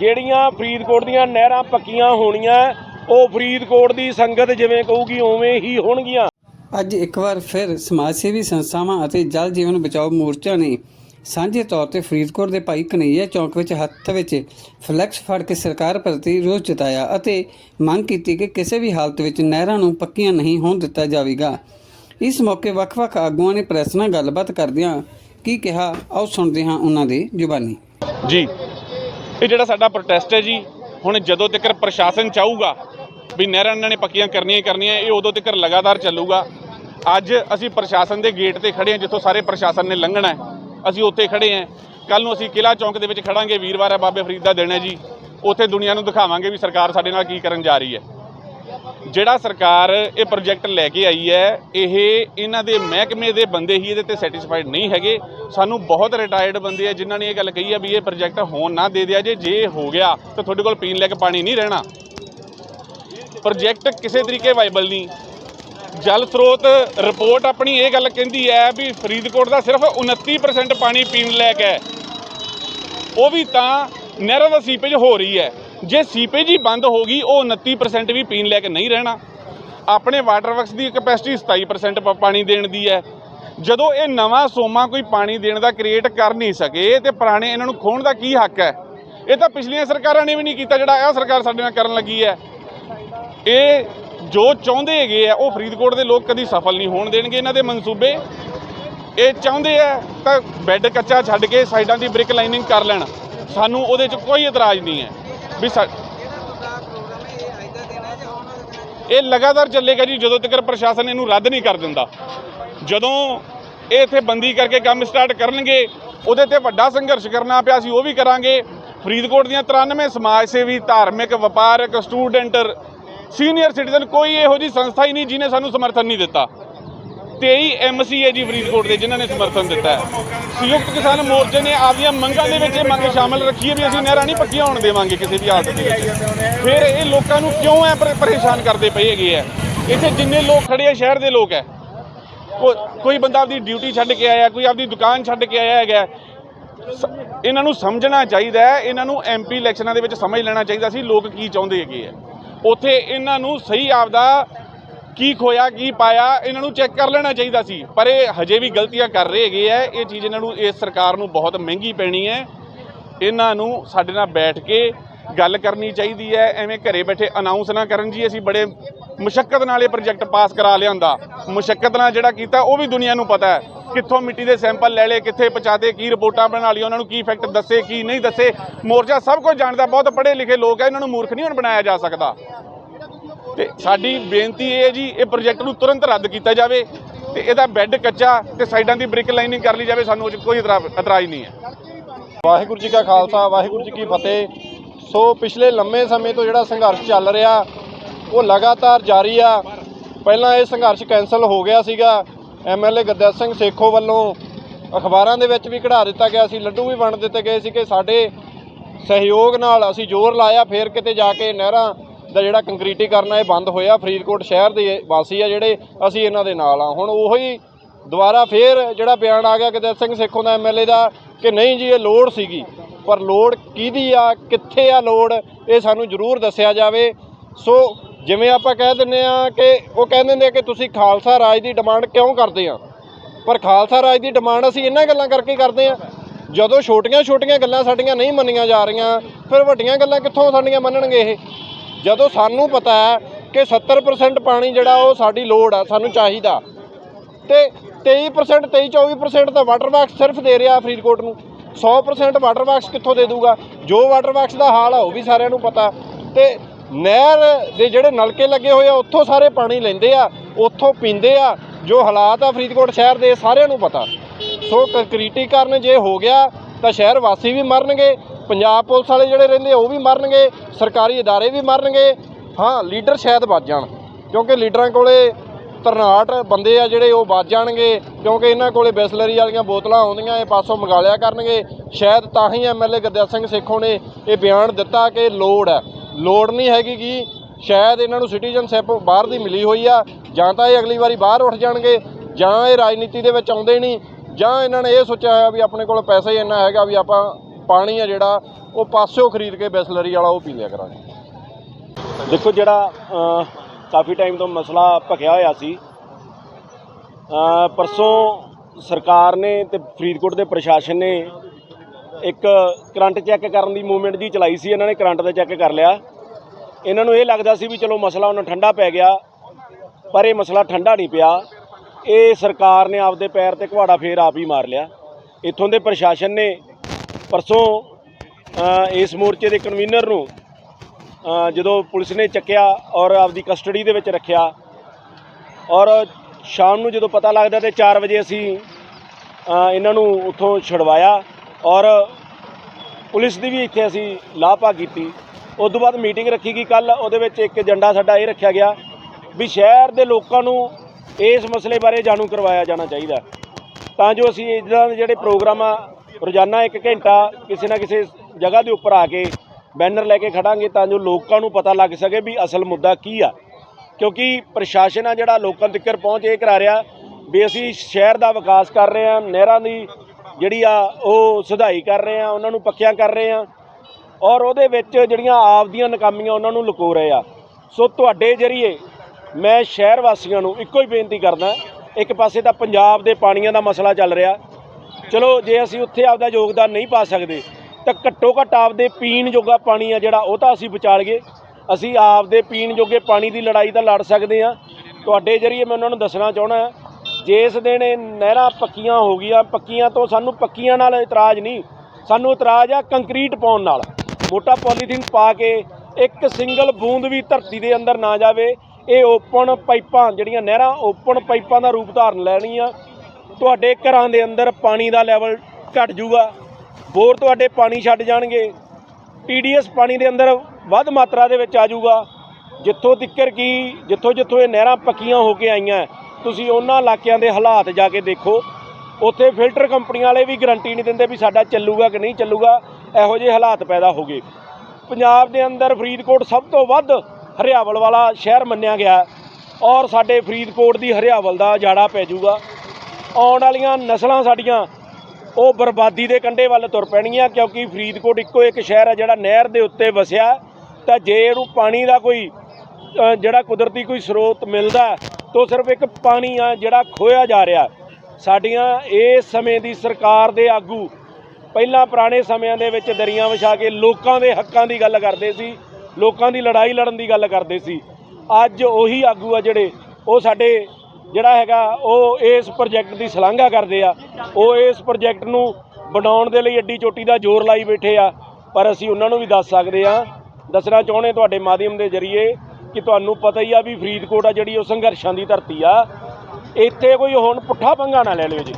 ਜਿਹੜੀਆਂ ਫਰੀਦਕੋਟ ਦੀਆਂ ਨਹਿਰਾਂ ਪੱਕੀਆਂ ਹੋਣੀਆਂ ਉਹ ਫਰੀਦਕੋਟ ਦੀ ਸੰਗਤ ਜਿਵੇਂ ਕਹੂਗੀ ਉਵੇਂ ਹੀ ਹੋਣਗੀਆਂ। ਅੱਜ ਇੱਕ ਵਾਰ ਫਿਰ ਸਮਾਜ ਸੇਵੀ ਸੰਸਥਾਵਾਂ ਅਤੇ ਜਲ ਜੀਵਨ ਬਚਾਓ ਮੋਰਚਾ ਨੇ ਸਾਂਝੇ ਤੌਰ ਤੇ ਫਰੀਦਕੋਟ ਦੇ ਭਾਈ ਕਨਈਆ ਚੌਂਕ ਵਿੱਚ ਹੱਥ ਵਿੱਚ ਫਲੈਕਸ ਫੜ ਕੇ ਸਰਕਾਰ ਪ੍ਰਤੀ ਰੋਸ ਜਤਾਇਆ ਅਤੇ ਮੰਗ ਕੀਤੀ ਕਿ ਕਿਸੇ ਵੀ ਹਾਲਤ ਵਿੱਚ ਨਹਿਰਾਂ ਨੂੰ ਪੱਕੀਆਂ ਨਹੀਂ ਹੋਣ ਦਿੱਤਾ ਜਾਵੇਗਾ। ਇਸ ਮੌਕੇ ਵੱਖ-ਵੱਖ ਆਗੂਆਂ ਨੇ ਪ੍ਰੈਸ ਨਾਲ ਗੱਲਬਾਤ ਕਰਦਿਆਂ ਕੀ ਕਿਹਾ ਆਓ ਸੁਣਦੇ ਹਾਂ ਉਹਨਾਂ ਦੇ ਜ਼ੁਬਾਨੀ। ਜੀ ਇਹ ਜਿਹੜਾ ਸਾਡਾ ਪ੍ਰੋਟੈਸਟ ਹੈ ਜੀ, ਹੁਣ ਜਦੋਂ ਤੱਕ ਪ੍ਰਸ਼ਾਸਨ ਚਾਹੂਗਾ ਵੀ ਨਹਿਰਾਂ ਇਹਨਾਂ ਨੇ ਪੱਕੀਆਂ ਕਰਨੀਆਂ ਹੀ ਕਰਨੀਆਂ, ਇਹ ਉਦੋਂ ਤੱਕ ਲਗਾਤਾਰ ਚੱਲੂਗਾ। ਅੱਜ ਅਸੀਂ ਪ੍ਰਸ਼ਾਸਨ ਦੇ ਗੇਟ ਤੇ ਖੜੇ ਹਾਂ, ਜਿੱਥੋਂ ਸਾਰੇ ਪ੍ਰਸ਼ਾਸਨ ਨੇ ਲੰਘਣਾ ਅਸੀਂ ਉੱਥੇ ਖੜੇ ਹਾਂ। ਕੱਲ ਨੂੰ ਅਸੀਂ ਕਿਲਾ ਚੌਂਕ ਦੇ ਵਿੱਚ ਖੜਾਂਗੇ ਵੀਰਵਾਰ ਹੈ, ਬਾਬੇ ਫਰੀਦ ਦਾ ਦਿਨ ਹੈ ਜੀ। ਉੱਥੇ ਦੁਨੀਆ ਨੂੰ ਦਿਖਾਵਾਂਗੇ ਵੀ ਸਰਕਾਰ ਸਾਡੇ ਨਾਲ ਕੀ ਕਰਨ ਜਾ ਰਹੀ ਹੈ। ਜਿਹੜਾ ਸਰਕਾਰ ਇਹ ਪ੍ਰੋਜੈਕਟ ਲੈ ਕੇ ਆਈ ਹੈ, ਇਹ ਇਹਨਾਂ ਦੇ ਮਹਿਕਮੇ ਦੇ ਬੰਦੇ ਹੀ ਇਹਦੇ ਤੇ ਸੈਟੀਸਫਾਈਡ ਨਹੀਂ ਹੈਗੇ। ਸਾਨੂੰ ਬਹੁਤ ਰਿਟਾਇਰਡ ਬੰਦੇ ਆ, ਜਿਨ੍ਹਾਂ ਨੇ ਇਹ ਗੱਲ ਕਹੀ ਆ ਵੀ ਇਹ ਪ੍ਰੋਜੈਕਟ ਹੋਣ ਨਾ ਦੇ ਦਿਆ ਜੇ ਜੇ ਹੋ ਗਿਆ ਤਾਂ ਤੁਹਾਡੇ ਕੋਲ ਪੀਣ ਲੈ ਕੇ ਪਾਣੀ ਨਹੀਂ ਰਹਿਣਾ। ਪ੍ਰੋਜੈਕਟ ਕਿਸੇ ਤਰੀਕੇ ਵਾਇਬਲ ਨਹੀਂ। ਜਲ ਸਰੋਤ ਰਿਪੋਰਟ ਆਪਣੀ ਇਹ ਗੱਲ ਕਹਿੰਦੀ ਹੈ ਵੀ ਫਰੀਦਕੋਟ ਦਾ ਸਿਰਫ 29% ਪਾਣੀ ਪੀਣ ਲਾਇਕ ਹੈ ਉਹ ਵੀ ਤਾਂ ਨਹਿਰਾਂ ਦਾ ਸੀਪੇਜ ਹੋ ਰਹੀ ਹੈ। ਜੇ ਸੀਪੇਜ ਹੀ ਬੰਦ ਹੋ ਗਈ, ਉਹ 29% ਵੀ ਪੀਣ ਲੈ ਕੇ ਨਹੀਂ ਰਹਿਣਾ। ਆਪਣੇ ਵਾਟਰ ਵਰਕਸ ਦੀ ਕਪੈਸਿਟੀ 27% ਪਾਣੀ ਦੇਣ ਦੀ ਹੈ। ਜਦੋਂ ਇਹ ਨਵਾਂ ਸੋਮਾ ਕੋਈ ਪਾਣੀ ਦੇਣ ਦਾ ਕ੍ਰੀਏਟ ਕਰ ਨਹੀਂ ਸਕੇ, ਤੇ ਪੁਰਾਣੇ ਇਹਨਾਂ ਨੂੰ ਖੋਣ ਦਾ ਕੀ ਹੱਕ ਹੈ? ਇਹ ਤਾਂ ਪਿਛਲੀਆਂ ਸਰਕਾਰਾਂ ਨੇ ਵੀ ਨਹੀਂ ਕੀਤਾ, ਜਿਹੜਾ ਇਹ ਸਰਕਾਰ ਸਾਡੇ ਨਾਲ ਕਰਨ ਲੱਗੀ ਹੈ। ਇਹ ਜੋ ਚਾਹੁੰਦੇ ਹੈਗੇ ਆ, ਉਹ ਫਰੀਦਕੋਟ ਦੇ ਲੋਕ ਕਦੀ ਸਫਲ ਨਹੀਂ ਹੋਣ ਦੇਣਗੇ ਇਹਨਾਂ ਦੇ ਮਨਸੂਬੇ। ਇਹ ਚਾਹੁੰਦੇ ਆ ਤਾਂ ਬੈੱਡ ਕੱਚਾ ਛੱਡ ਕੇ ਸਾਈਡਾਂ ਦੀ ਬ੍ਰਿਕ ਲਾਈਨਿੰਗ ਕਰ ਲੈਣ। ਸਾਨੂੰ ਉਹਦੇ 'ਚ ਕੋਈ ਇਤਰਾਜ਼ ਨਹੀਂ ਹੈ। ਵੀ ਸਾ- ਇਹ ਲਗਾਤਾਰ ਚੱਲੇਗਾ ਜੀ, ਜਦੋਂ ਤੱਕ ਪ੍ਰਸ਼ਾਸਨ ਇਹਨੂੰ ਰੱਦ ਨਹੀਂ ਕਰ ਦਿੰਦਾ। ਜਦੋਂ ਇਹ ਇੱਥੇ ਬੰਦੀ ਕਰਕੇ ਕੰਮ ਸਟਾਰਟ ਕਰਨਗੇ, ਉਹਦੇ ਤੇ ਵੱਡਾ ਸੰਘਰਸ਼ ਕਰਨਾ ਪਿਆ ਸੀ, ਉਹ ਵੀ ਕਰਾਂਗੇ। ਫਰੀਦਕੋਟ ਦੀਆਂ 93 ਸਮਾਜ ਸੇਵੀ ਧਾਰਮਿਕ, ਵਪਾਰਕ, ਸਟੂਡੈਂਟ, ਸੀਨੀਅਰ ਸਿਟੀਜ਼ਨ, ਕੋਈ ਇਹੋ ਜੀ ਸੰਸਥਾ ਹੀ ਨਹੀਂ ਜਿਹਨੇ ਸਾਨੂੰ ਸਮਰਥਨ ਨਹੀਂ ਦਿੱਤਾ। 23 ਐਮਸੀ ਹੈ ਜੀ ਫਰੀਦਕੋਟ ਦੇ, ਜਿਨ੍ਹਾਂ ਨੇ ਸਮਰਥਨ ਦਿੱਤਾ ਹੈ। ਸੰਯੁਕਤ ਕਿਸਾਨ ਮੋਰਚੇ ਨੇ ਆਪਦੀਆਂ ਮੰਗਾਂ ਦੇ ਵਿੱਚ ਇਹ ਮੰਗ ਸ਼ਾਮਲ ਰੱਖੀ ਹੈ ਵੀ ਅਸੀਂ ਨਹਿਰਾਂ ਨਹੀਂ ਪੱਕੀਆਂ ਹੋਣ ਦੇਵਾਂਗੇ ਕਿਸੇ ਵੀ ਹਾਲਤ ਦੇ ਵਿੱਚ। ਫਿਰ ਇਹ ਲੋਕਾਂ ਨੂੰ ਕਿਉਂ ਐ ਪਰੇਸ਼ਾਨ ਕਰਦੇ ਪਏ ਹੈਗੇ ਆ? ਇੱਥੇ ਜਿੰਨੇ ਲੋਕ ਖੜੇ ਆ, ਸ਼ਹਿਰ ਦੇ ਲੋਕ ਹੈ। ਕੋਈ ਬੰਦਾ ਆਪਦੀ ਡਿਊਟੀ ਛੱਡ ਕੇ ਆਇਆ, ਕੋਈ ਆਪਦੀ ਦੁਕਾਨ ਛੱਡ ਕੇ ਆਇਆ ਹੈਗਾ। ਸ- ਇਹਨਾਂ ਨੂੰ ਸਮਝਣਾ ਚਾਹੀਦਾ ਹੈ, ਇਹਨਾਂ ਨੂੰ ਐਮਪੀ ਇਲੈਕਸ਼ਨਾਂ ਦੇ ਵਿੱਚ ਸਮਝ ਲੈਣਾ ਚਾਹੀਦਾ ਸੀ, ਲੋਕ ਕੀ ਚਾਹੁੰਦੇ ਹੈਗੇ ਆ। ਉੱਥੇ ਇਹਨਾਂ ਨੂੰ ਸਹੀ ਆਪਦਾ ਕੀ ਖੋਇਆ, ਕੀ ਪਾਇਆ, ਇਹਨਾਂ ਨੂੰ ਚੈੱਕ ਕਰ ਲੈਣਾ ਚਾਹੀਦਾ ਸੀ। ਪਰ ਇਹ ਹਜੇ ਵੀ ਗਲਤੀਆਂ ਕਰ ਰਹੇ ਹੈਗੇ ਆ। ਇਹ ਚੀਜ਼ ਇਹਨਾਂ ਨੂੰ ਇਸ ਸਰਕਾਰ ਨੂੰ ਬਹੁਤ ਮਹਿੰਗੀ ਪੈਣੀ ਹੈ। ਇਹਨਾਂ ਨੂੰ ਸਾਡੇ ਨਾਲ ਬੈਠ ਕੇ ਗੱਲ ਕਰਨੀ ਚਾਹੀਦੀ ਹੈ। ਐਵੇਂ ਘਰੇ ਬੈਠੇ ਅਨਾਉਂਸ ਨਾ ਕਰਨ ਜੀ, ਅਸੀਂ ਬੜੇ ਮੁਸ਼ਕਲ ਨਾਲ ਇਹ ਪ੍ਰੋਜੈਕਟ ਪਾਸ ਕਰਾ ਲਿਆਂਦਾ ਮੁਸ਼ਕਲ ਨਾਲ ਜਿਹੜਾ ਕੀਤਾ, ਉਹ ਵੀ ਦੁਨੀਆ ਨੂੰ ਪਤਾ ਹੈ। ਕਿੱਥੋਂ ਮਿੱਟੀ ਦੇ ਸੈਂਪਲ ਲੈ ਲਏ, ਕਿੱਥੇ ਪਹੁੰਚਾਤੇ, ਕੀ ਰਿਪੋਰਟਾਂ ਬਣਾ ਲਈਆਂ, ਉਹਨਾਂ ਨੂੰ ਕੀ ਫੈਕਟ ਦੱਸੇ, ਕੀ ਨਹੀਂ ਦੱਸੇ। ਮੋਰਚਾ ਸਭ ਕੁਝ ਜਾਣਦਾ, ਬਹੁਤ ਪੜ੍ਹੇ ਲਿਖੇ ਲੋਕ ਹੈ ਇਹਨਾਂ ਨੂੰ ਮੂਰਖ ਨਹੀਂ ਹੁਣ ਬਣਾਇਆ ਜਾ ਸਕਦਾ। ਤੇ ਸਾਡੀ ਬੇਨਤੀ ਇਹ ਹੈ ਜੀ, ਇਹ ਪ੍ਰੋਜੈਕਟ ਨੂੰ ਤੁਰੰਤ ਰੱਦ ਕੀਤਾ ਜਾਵੇ ਤੇ ਇਹਦਾ ਬੈੱਡ ਕੱਚਾ ਤੇ ਸਾਈਡਾਂ ਦੀ ਬ੍ਰਿਕ ਲਾਈਨਿੰਗ ਕਰ ਲਈ ਜਾਵੇ, ਸਾਨੂੰ ਉਹ 'ਚ ਕੋਈ ਇਤਰਾ- ਇਤਰਾਜ਼ ਨਹੀਂ ਹੈ। ਵਾਹਿਗੁਰੂ ਜੀ ਕਾ ਖਾਲਸਾ, ਵਾਹਿਗੁਰੂ ਜੀ ਕੀ ਫਤਿਹ। ਸੋ ਪਿਛਲੇ ਲੰਮੇ ਸਮੇਂ ਤੋਂ ਜਿਹੜਾ ਸੰਘਰਸ਼ ਚੱਲ ਰਿਹਾ, ਉਹ ਲਗਾਤਾਰ ਜਾਰੀ ਆ। ਪਹਿਲਾਂ ਇਹ ਸੰਘਰਸ਼ ਕੈਨਸਲ ਹੋ ਗਿਆ ਸੀਗਾ। ਐਮਐਲਏ ਗੁਰਦੇਵ ਸਿੰਘ ਸੇਖੋ ਵੱਲੋਂ ਅਖਬਾਰਾਂ ਦੇ ਵਿੱਚ ਵੀ ਕਢਾ ਦਿੱਤਾ ਗਿਆ ਸੀ, ਲੱਡੂ ਵੀ ਵੰਡ ਦਿੱਤੇ ਗਏ ਸੀ ਕਿ ਸਾਡੇ ਸਹਿਯੋਗ ਨਾਲ ਅਸੀਂ ਜ਼ੋਰ ਲਾਇਆ, ਫੇਰ ਕਿਤੇ ਜਾ ਕੇ ਨਹਿਰਾਂ ਦਾ ਜਿਹੜਾ ਕੰਕਰੀਟੀਕਰਨ ਇਹ ਬੰਦ ਹੋਇਆ, ਫਰੀਦਕੋਟ ਸ਼ਹਿਰ ਦੇ ਵਾਸੀ ਆ ਜਿਹੜੇ, ਅਸੀਂ ਇਹਨਾਂ ਦੇ ਨਾਲ ਆ। ਹੁਣ ਉਹੀ ਦੁਬਾਰਾ ਫੇਰ ਜਿਹੜਾ ਬਿਆਨ ਆ ਗਿਆ ਗੁਰਦੇਵ ਸਿੰਘ ਸੇਖੋਂ ਦਾ ਐਮਐਲਏ ਦਾ ਕਿ ਨਹੀਂ ਜੀ, ਇਹ ਲੋੜ ਸੀਗੀ। ਪਰ ਲੋੜ ਕਿਹਦੀ ਆ, ਕਿੱਥੇ ਆ ਲੋੜ, ਇਹ ਸਾਨੂੰ ਜ਼ਰੂਰ ਦੱਸਿਆ ਜਾਵੇ। ਸੋ ਜਿਵੇਂ ਆਪਾਂ ਕਹਿ ਦਿੰਦੇ ਆ ਕਿ ਉਹ ਕਹਿੰਦੇ ਨੇ ਕਿ ਤੁਸੀਂ ਖਾਲਸਾ ਰਾਜ ਦੀ ਡਿਮਾਂਡ ਕਿਉਂ ਕਰਦੇ ਆ? ਪਰ ਖਾਲਸਾ ਰਾਜ ਦੀ ਡਿਮਾਂਡ ਅਸੀਂ ਇਹਨਾਂ ਗੱਲਾਂ ਕਰਕੇ ਕਰਦੇ ਆ। ਜਦੋਂ ਛੋਟੀਆਂ-ਛੋਟੀਆਂ ਗੱਲਾਂ ਸਾਡੀਆਂ ਨਹੀਂ ਮੰਨੀਆਂ ਜਾ ਰਹੀਆਂ, ਫਿਰ ਵੱਡੀਆਂ ਗੱਲਾਂ ਕਿੱਥੋਂ ਸਾਡੀਆਂ ਮੰਨਣਗੇ ਇਹ? ਜਦੋਂ ਸਾਨੂੰ ਪਤਾ ਹੈ ਕਿ 70% ਪਾਣੀ ਜਿਹੜਾ ਉਹ ਸਾਡੀ ਲੋੜ ਆ, ਸਾਨੂੰ ਚਾਹੀਦਾ। ਤੇ 23% 23 24% ਤਾਂ ਵਾਟਰ ਵਰਕਸ ਸਿਰਫ ਦੇ ਰਿਹਾ ਫਰੀਦਕੋਟ ਨੂੰ। 100% ਵਾਟਰ ਵਰਕਸ ਕਿੱਥੋਂ ਦੇ ਦੂਗਾ? ਜੋ ਵਾਟਰ ਵਰਕਸ ਦਾ ਹਾਲ ਆ, ਉਹ ਵੀ ਸਾਰਿਆਂ ਨੂੰ ਪਤਾ। ਤੇ ਨਹਿਰ ਦੇ ਜਿਹੜੇ ਨਲਕੇ ਲੱਗੇ ਹੋਏ ਆ, ਉੱਥੋਂ ਸਾਰੇ ਪਾਣੀ ਲੈਂਦੇ ਆ, ਉੱਥੋਂ ਪੀਂਦੇ ਆ। ਜੋ ਹਾਲਾਤ ਆ ਫਰੀਦਕੋਟ ਸ਼ਹਿਰ ਦੇ, ਸਾਰਿਆਂ ਨੂੰ ਪਤਾ। ਸੋ ਕੰਕਰੀਟੀਕਰਨ ਜੇ ਹੋ ਗਿਆ, ਤਾਂ ਸ਼ਹਿਰ ਵਾਸੀ ਵੀ ਮਰਨਗੇ। ਪੰਜਾਬ ਪੁਲਿਸ ਵਾਲੇ ਜਿਹੜੇ ਰਹਿੰਦੇ ਆ, ਉਹ ਵੀ ਮਰਨਗੇ, ਸਰਕਾਰੀ ਅਦਾਰੇ ਵੀ ਮਰਨਗੇ। ਹਾਂ, ਲੀਡਰ ਸ਼ਾਇਦ ਬਚ ਜਾਣ, ਕਿਉਂਕਿ ਲੀਡਰਾਂ ਕੋਲੇ ਤਰਨਾਟ ਬੰਦੇ ਆ ਜਿਹੜੇ, ਉਹ ਬਚ ਜਾਣਗੇ, ਕਿਉਂਕਿ ਇਹਨਾਂ ਕੋਲੇ ਬਿਸਲਰੀ ਵਾਲੀਆਂ ਬੋਤਲਾਂ ਆਉਂਦੀਆਂ, ਇਹ ਪਾਸੋਂ ਮੰਗਾ ਲਿਆ ਕਰਨਗੇ। ਸ਼ਾਇਦ ਤਾਂ ਹੀ ਐਮਐਲਏ ਗੁਰਦੇਵ ਸਿੰਘ ਸੇਖੋਂ ਨੇ ਇਹ ਬਿਆਨ ਦਿੱਤਾ ਕਿ ਲੋੜ ਹੈ। ਲੋੜ ਨਹੀਂ ਹੈਗੀ ਕਿ ਸ਼ਾਇਦ ਇਹਨਾਂ ਨੂੰ ਸਿਟੀਜ਼ਨਸ਼ਿਪ ਬਾਹਰ ਦੀ ਮਿਲੀ ਹੋਈ ਆ, ਜਾਂ ਤਾਂ ਇਹ ਅਗਲੀ ਵਾਰੀ ਬਾਹਰ ਉੱਠ ਜਾਣਗੇ, ਜਾਂ ਇਹ ਰਾਜਨੀਤੀ ਦੇ ਵਿੱਚ ਆਉਂਦੇ ਨਹੀਂ, ਜਾਂ ਇਹਨਾਂ ਨੇ ਇਹ ਸੋਚਿਆ ਹੋਇਆ ਵੀ ਆਪਣੇ ਕੋਲ ਪੈਸਾ ਹੀ ਇੰਨਾ ਹੈਗਾ ਵੀ ਆਪਾਂ ਪਾਣੀ ਆ ਜਿਹੜਾ, ਉਹ ਪਾਸਿਓ ਖਰੀਦ ਕੇ ਬਿਸਲਰੀ ਵਾਲਾ ਉਹ ਪੀ ਲਿਆ ਕਰਾਂਗੇ। ਦੇਖੋ ਜਿਹੜਾ ਕਾਫੀ ਟਾਈਮ ਤੋਂ ਮਸਲਾ ਭਖਿਆ ਹੋਇਆ ਸੀ। ਪਰਸੋਂ ਸਰਕਾਰ ਨੇ ਤੇ ਫਰੀਦਕੋਟ ਦੇ ਪ੍ਰਸ਼ਾਸਨ ਨੇ ਇੱਕ ਕਰੰਟ ਚੈੱਕ ਕਰਨ ਦੀ ਮੂਵਮੈਂਟ ਜੀ ਚਲਾਈ ਸੀ। ਇਹਨਾਂ ਨੇ ਕਰੰਟ ਦਾ ਚੈੱਕ ਕਰ ਲਿਆ। ਇਹਨਾਂ ਨੂੰ ਇਹ ਲੱਗਦਾ ਸੀ ਵੀ ਚਲੋ ਮਸਲਾ ਉਹਨਾਂ ਠੰਡਾ ਪੈ ਗਿਆ, ਪਰ ਇਹ ਮਸਲਾ ਠੰਡਾ ਨਹੀਂ ਪਿਆ। ਇਹ ਸਰਕਾਰ ਨੇ ਆਪਦੇ ਪੈਰ ਤੇ ਕੁਹਾੜਾ ਫੇਰ ਆਪ ਹੀ ਮਾਰ ਲਿਆ। ਇੱਥੋਂ ਦੇ ਪ੍ਰਸ਼ਾਸਨ ਨੇ ਪਰਸੋਂ ਇਸ ਮੋਰਚੇ ਦੇ ਕਨਵੀਨਰ ਨੂੰ ਜਦੋਂ ਪੁਲਿਸ ਨੇ ਚੱਕਿਆ ਔਰ ਆਪਦੀ ਕਸਟਡੀ ਦੇ ਵਿੱਚ ਰੱਖਿਆ ਔਰ ਸ਼ਾਮ ਨੂੰ ਜਦੋਂ ਪਤਾ ਲੱਗਦਾ ਤੇ 4 ਵਜੇ ਅਸੀਂ ਇਹਨਾਂ ਨੂੰ ਉੱਥੋਂ ਛੁਡਵਾਇਆ ਔਰ ਪੁਲਿਸ ਦੀ ਵੀ ਇੱਥੇ ਅਸੀਂ ਲਾਪਾ ਕੀਤੀ। ਉਸ ਤੋਂ ਬਾਅਦ ਮੀਟਿੰਗ ਰੱਖੀ ਗਈ ਕੱਲ ਉਹਦੇ ਵਿੱਚ ਇੱਕ ਏਜੰਡਾ ਸਾਡਾ ਇਹ ਰੱਖਿਆ ਗਿਆ ਵੀ ਸ਼ਹਿਰ ਦੇ ਲੋਕਾਂ ਨੂੰ ਇਸ ਮਸਲੇ ਬਾਰੇ ਜਾਣੂ ਕਰਵਾਇਆ ਜਾਣਾ ਚਾਹੀਦਾ। ਤਾਂ ਜੋ ਅਸੀਂ ਇਦਾਂ ਦੇ ਜਿਹੜੇ ਪ੍ਰੋਗਰਾਮ ਆ ਰੋਜ਼ਾਨਾ ਇੱਕ ਘੰਟਾ ਕਿਸੇ ਨਾ ਕਿਸੇ ਜਗ੍ਹਾ ਦੇ ਉੱਪਰ ਆ ਕੇ ਬੈਨਰ ਲੈ ਕੇ ਖੜਾਂਗੇ ਤਾਂ ਜੋ ਲੋਕਾਂ ਨੂੰ ਪਤਾ ਲੱਗ ਸਕੇ ਵੀ ਅਸਲ ਮੁੱਦਾ ਕੀ ਆ। ਕਿਉਂਕਿ ਪ੍ਰਸ਼ਾਸਨ ਆ ਜਿਹੜਾ ਲੋਕਾਂ ਤੱਕ ਪਹੁੰਚ ਇਹ ਕਰਾ ਰਿਹਾ ਵੀ ਅਸੀਂ ਸ਼ਹਿਰ ਦਾ ਵਿਕਾਸ ਕਰ ਰਹੇ ਹਾਂ, ਨਹਿਰਾਂ ਦੀ ਜਿਹੜੀ ਆ ਉਹ ਸੁਧਾਈ ਕਰ ਰਹੇ ਹਾਂ, ਉਹਨਾਂ ਨੂੰ ਪੱਕਿਆਂ ਕਰ ਰਹੇ ਹਾਂ ਔਰ ਉਹਦੇ ਵਿੱਚ ਜਿਹੜੀਆਂ ਆਪਦੀਆਂ ਨਕਾਮੀਆਂ ਉਹਨਾਂ ਨੂੰ ਲੁਕੋ ਰਹੇ ਆ। ਸੋ ਤੁਹਾਡੇ ਜਰੀਏ ਮੈਂ ਸ਼ਹਿਰ ਵਾਸੀਆਂ ਨੂੰ ਇੱਕੋ ਹੀ ਬੇਨਤੀ ਕਰਦਾ, ਇੱਕ ਪਾਸੇ ਤਾਂ ਪੰਜਾਬ ਦੇ ਪਾਣੀਆਂ ਦਾ ਮਸਲਾ ਚੱਲ ਰਿਹਾ ਚਲੋ ਜੇ ਅਸੀਂ ਉੱਥੇ ਆਪਦਾ ਯੋਗਦਾਨ ਨਹੀਂ ਪਾ ਸਕਦੇ, ਤਾਂ ਘੱਟੋ ਘੱਟ ਆਪਦੇ ਪੀਣ ਜੋਗਾ ਪਾਣੀ ਆ ਜਿਹੜਾ, ਉਹ ਤਾਂ ਅਸੀਂ ਬਚਾ ਲਈਏ। ਅਸੀਂ ਆਪਦੇ ਪੀਣ ਜੋਗੇ ਪਾਣੀ ਦੀ ਲੜਾਈ ਤਾਂ ਲੜ ਸਕਦੇ ਆ। ਤੁਹਾਡੇ ਜਰੀਏ ਮੈਂ ਉਹਨਾਂ ਨੂੰ ਦੱਸਣਾ ਚਾਹਣਾ ਜਿਸ ਦਿਨ ਇਹ ਨਹਿਰਾਂ ਪੱਕੀਆਂ ਹੋ ਗਈਆਂ, ਪੱਕੀਆਂ ਤੋਂ ਸਾਨੂੰ ਪੱਕੀਆਂ ਨਾਲ ਇਤਰਾਜ਼ ਨਹੀਂ, ਸਾਨੂੰ ਇਤਰਾਜ਼ ਆ ਕੰਕਰੀਟ ਪਾਉਣ ਨਾਲ। ਮੋਟਾ ਪੋਲੀਥੀਨ ਪਾ ਕੇ ਇੱਕ ਸਿੰਗਲ ਬੂੰਦ ਵੀ ਧਰਤੀ ਦੇ ਅੰਦਰ ਨਾ ਜਾਵੇ, ਇਹ ਓਪਨ ਪਾਈਪਾਂ, ਜਿਹੜੀਆਂ ਨਹਿਰਾਂ ਓਪਨ ਪਾਈਪਾਂ ਦਾ ਰੂਪ ਧਾਰਨ ਲੈਣੀਆਂ ਤੁਹਾਡੇ ਘਰਾਂ ਦੇ ਅੰਦਰ ਪਾਣੀ ਦਾ ਲੈਵਲ ਘਟ ਜੂਗਾ ਬੋਰ ਤੁਹਾਡੇ ਪਾਣੀ ਛੱਡ ਜਾਣਗੇ ਟੀਡੀਐਸ ਪਾਣੀ ਦੇ ਅੰਦਰ ਵੱਧ ਮਾਤਰਾ ਦੇ ਵਿੱਚ ਆ ਜਾਊਗਾ। ਜਿੱਥੋਂ ਤਿੱਕਰ ਕੀ, ਜਿੱਥੋਂ ਜਿੱਥੋਂ ਇਹ ਨਹਿਰਾਂ ਪੱਕੀਆਂ ਹੋ ਕੇ ਆਈਆਂ, ਤੁਸੀਂ ਉਹਨਾਂ ਇਲਾਕਿਆਂ ਦੇ ਹਾਲਾਤ ਜਾ ਕੇ ਦੇਖੋ। ਉੱਥੇ ਫਿਲਟਰ ਕੰਪਨੀਆਂ ਵਾਲੇ ਵੀ ਗਰੰਟੀ ਨਹੀਂ ਦਿੰਦੇ ਵੀ ਸਾਡਾ ਚੱਲੂਗਾ ਕਿ ਨਹੀਂ ਚੱਲੂਗਾ, ਇਹੋ ਜਿਹੇ ਹਾਲਾਤ ਪੈਦਾ ਹੋ ਗਏ। ਪੰਜਾਬ ਦੇ ਅੰਦਰ ਫਰੀਦਕੋਟ ਸਭ ਤੋਂ ਵੱਧ ਹਰਿਆਵਲ ਵਾਲਾ ਸ਼ਹਿਰ ਮੰਨਿਆ ਗਿਆ, ਔਰ ਸਾਡੇ ਫਰੀਦਕੋਟ ਦੀ ਹਰਿਆਵਲ ਦਾ ਜਾੜਾ ਪੈ ਜਾਊਗਾ। ਆਉਣ ਵਾਲੀਆਂ ਨਸਲਾਂ ਸਾਡੀਆਂ, ਉਹ ਬਰਬਾਦੀ ਦੇ ਕੰਢੇ ਵੱਲ ਤੁਰ ਪੈਣਗੀਆਂ, ਕਿਉਂਕਿ ਫਰੀਦਕੋਟ ਇੱਕੋ ਇੱਕ ਸ਼ਹਿਰ ਹੈ ਜਿਹੜਾ ਨਹਿਰ ਦੇ ਉੱਤੇ ਵਸਿਆ ਤਾਂ ਜੇ ਇਹਨੂੰ ਪਾਣੀ ਦਾ ਕੋਈ ਜਿਹੜਾ ਕੁਦਰਤੀ ਕੋਈ ਸਰੋਤ ਮਿਲਦਾ ਤਾਂ ਉਹ ਸਿਰਫ ਇੱਕ ਪਾਣੀ ਆ ਜਿਹੜਾ ਖੋਇਆ ਜਾ ਰਿਹਾ ਸਾਡੀਆਂ ਇਸ ਸਮੇਂ ਦੀ ਸਰਕਾਰ ਦੇ ਆਗੂ, ਪਹਿਲਾਂ ਪੁਰਾਣੇ ਸਮਿਆਂ ਦੇ ਵਿੱਚ ਦਰੀਆਂ ਵਿਛਾ ਕੇ ਲੋਕਾਂ ਦੇ ਹੱਕਾਂ ਦੀ ਗੱਲ ਕਰਦੇ ਸੀ, ਲੋਕਾਂ ਦੀ ਲੜਾਈ ਲੜਨ ਦੀ ਗੱਲ ਕਰਦੇ ਸੀ। ਅੱਜ ਉਹੀ ਆਗੂ ਆ ਜਿਹੜੇ, ਉਹ ਸਾਡੇ ਜਿਹੜਾ ਹੈਗਾ, ਉਹ ਇਸ ਪ੍ਰੋਜੈਕਟ ਦੀ ਸ਼ਲਾਘਾ ਕਰਦੇ ਆ। ਉਹ ਇਸ ਪ੍ਰੋਜੈਕਟ ਨੂੰ ਬਣਾਉਣ ਦੇ ਲਈ ਐਡੀ ਚੋਟੀ ਦਾ ਜ਼ੋਰ ਲਾਈ ਬੈਠੇ ਆ। ਪਰ ਅਸੀਂ ਉਹਨਾਂ ਨੂੰ ਵੀ ਦੱਸ ਸਕਦੇ ਆ। ਦੱਸਣਾ ਚਾਹੁੰਦੇ ਤੁਹਾਡੇ ਮਾਧਿਅਮ ਦੇ ਜ਼ਰੀਏ ਕਿ ਤੁਹਾਨੂੰ ਪਤਾ ਹੀ ਆ ਵੀ ਫਰੀਦਕੋਟ ਆ ਜਿਹੜੀ ਉਹ ਸੰਘਰਸ਼ਾਂ ਦੀ ਧਰਤੀ ਆ। ਇੱਥੇ ਕੋਈ ਹੁਣ ਪੁੱਠਾ ਪੰਗਾ ਨਾ ਲੈ ਲਿਓ ਜੀ।